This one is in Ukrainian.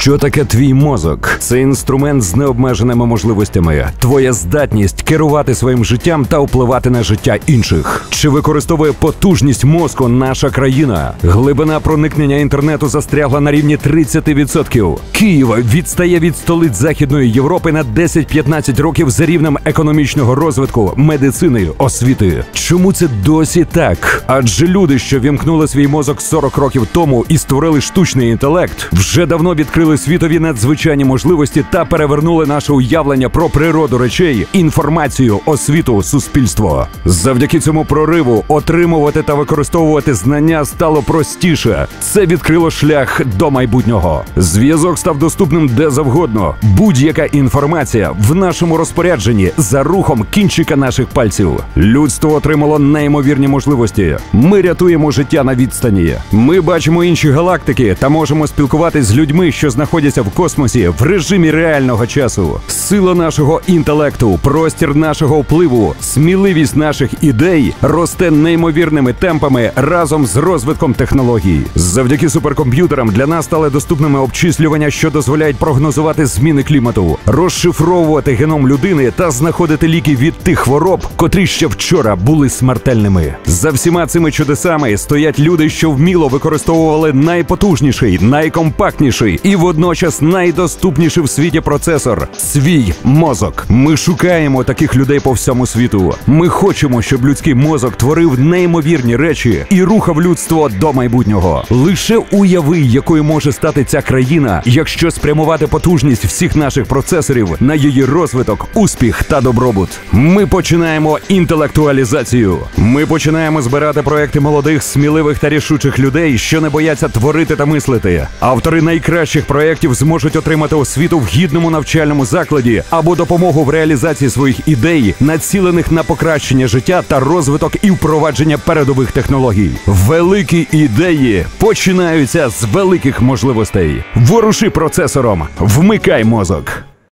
Що таке твій мозок? Це інструмент з необмеженими можливостями, твоя здатність керувати своїм життям та впливати на життя інших. Чи використовує потужність мозку наша країна? Глибина проникнення інтернету застрягла на рівні 30%. Київ відстає від столиць Західної Європи на 10-15 років за рівнем економічного розвитку, медицини, освіти. Чому це досі так? Адже люди, що вімкнули свій мозок 40 років тому і створили штучний інтелект, вже давно відкрили світові надзвичайні можливості та перевернули наше уявлення про природу речей, інформацію, освіту, суспільство. Завдяки цьому прориву отримувати та використовувати знання стало простіше. Це відкрило шлях до майбутнього. Зв'язок став доступним де завгодно. Будь-яка інформація в нашому розпорядженні за рухом кінчика наших пальців. Людство отримало неймовірні можливості. Ми рятуємо життя на відстані. Ми бачимо інші галактики та можемо спілкуватись з людьми, що знаходяться в космосі в режимі реального часу. Сила нашого інтелекту, простір нашого впливу, сміливість наших ідей росте неймовірними темпами разом з розвитком технологій. Завдяки суперкомп'ютерам для нас стали доступними обчислювання, що дозволяють прогнозувати зміни клімату, розшифровувати геном людини та знаходити ліки від тих хвороб, котрі ще вчора були смертельними. За всіма цими чудесами стоять люди, що вміло використовували найпотужніший, найкомпактніший і водночас найдоступніший в світі процесор свій мозок. Ми шукаємо таких людей по всьому світу. Ми хочемо, щоб людський мозок творив неймовірні речі і рухав людство до майбутнього. Лише уяви, якою може стати ця країна, якщо спрямувати потужність всіх наших процесорів на її розвиток, успіх та добробут. Ми починаємо інтелектуалізацію. Ми починаємо збирати проекти молодих, сміливих та рішучих людей, що не бояться творити та мислити. Автори найкращих проєктів зможуть отримати освіту в гідному навчальному закладі або допомогу в реалізації своїх ідей, націлених на покращення життя та розвиток і впровадження передових технологій. Великі ідеї починаються з великих можливостей. Воруши процесором, вмикай мозок.